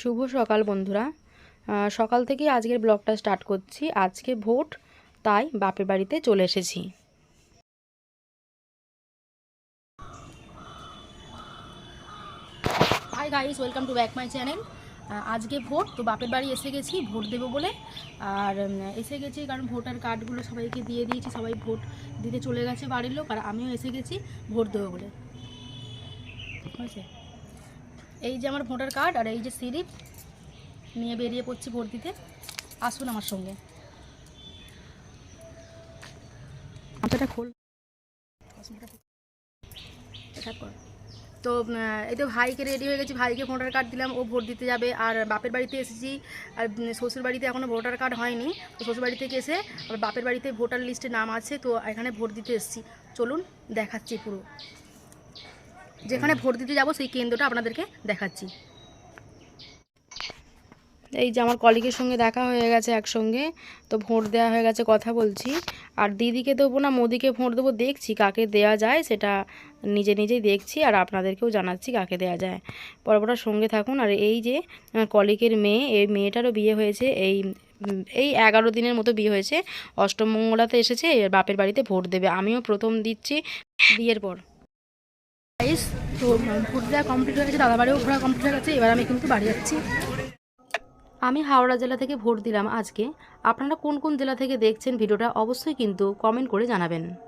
শুভ সকাল বন্ধুরা। সকাল থেকেই আজকের ব্লগটা স্টার্ট করছি। আজকে ভোট, তাই বাপের বাড়িতে চলে এসেছি। Hi guys welcome to back my channel আজকে ভোট, তো বাপের বাড়ি এসে গেছি, ভোট দেবো বলে। আর এসে গেছি কারণ ভোটার কার্ডগুলো সবাইকে দিয়ে দিয়েছি, সবাই ভোট দিতে চলে গেছে বাড়ির লোক, আর আমিও এসে গেছি, ভোট দেবো বলে। হয়েছে? এই যে আমার ভোটার কার্ড আর এই যে সিরিপ নিয়ে বেরিয়ে পড়ছি ভোট দিতে আসুন আমার সঙ্গে। এটা খোল তো এই তো ভাইকে রেডি হয়ে গেছি। ভাইকে ভোটার কার্ড দিলাম ও ভোট দিতে যাবে। আর বাপের বাড়িতে এসেছি। আর শ্বশুর বাড়িতে এখনও ভোটার কার্ড হয়নি। তো শ্বশুর বাড়ি থেকে এসে আবার বাপের বাড়িতে ভোটার লিস্টে নাম আছে। তো এখানে ভোট দিতে এসেছি। চলুন দেখাচ্ছি পুরো। যেখানে ভোট দিতে যাব সেই কেন্দ্রটা আপনাদেরকে দেখাচ্ছি। এই যে আমার কলিগের সঙ্গে দেখা হয়ে গেছে একসঙ্গে, তো ভোট দেওয়া হয়ে গেছে কথা বলছি। আর দিদিকে দেবো না, মোদিকে ভোট দেবো, দেখছি কাকে দেওয়া যায় সেটা নিজে নিজেই দেখছি আর আপনাদেরকেও জানাচ্ছি কাকে দেওয়া যায়। পরপর সঙ্গে থাকুন। আর এই যে কলিগের মেয়ে, এই মেয়েটারও বিয়ে হয়েছে এই এই এগারো দিনের মতো বিয়ে হয়েছে। অষ্টম মঙ্গলাতে এসেছে বাপের বাড়িতে ভোট দেবে। আমিও প্রথম দিচ্ছি বিয়ের পর। গাইস তো ভোট দেওয়া কমপ্লিট হয়ে গেছে দাদা বাড়িও ঘোরা কমপ্লিট হয়ে গেছে, এবার আমি কিন্তু বাড়ি যাচ্ছি। আমি হাওড়া জেলা থেকে ভোট দিলাম আজকে। আপনারা কোন কোন জেলা থেকে দেখছেন ভিডিওটা অবশ্যই কিন্তু কমেন্ট করে জানাবেন।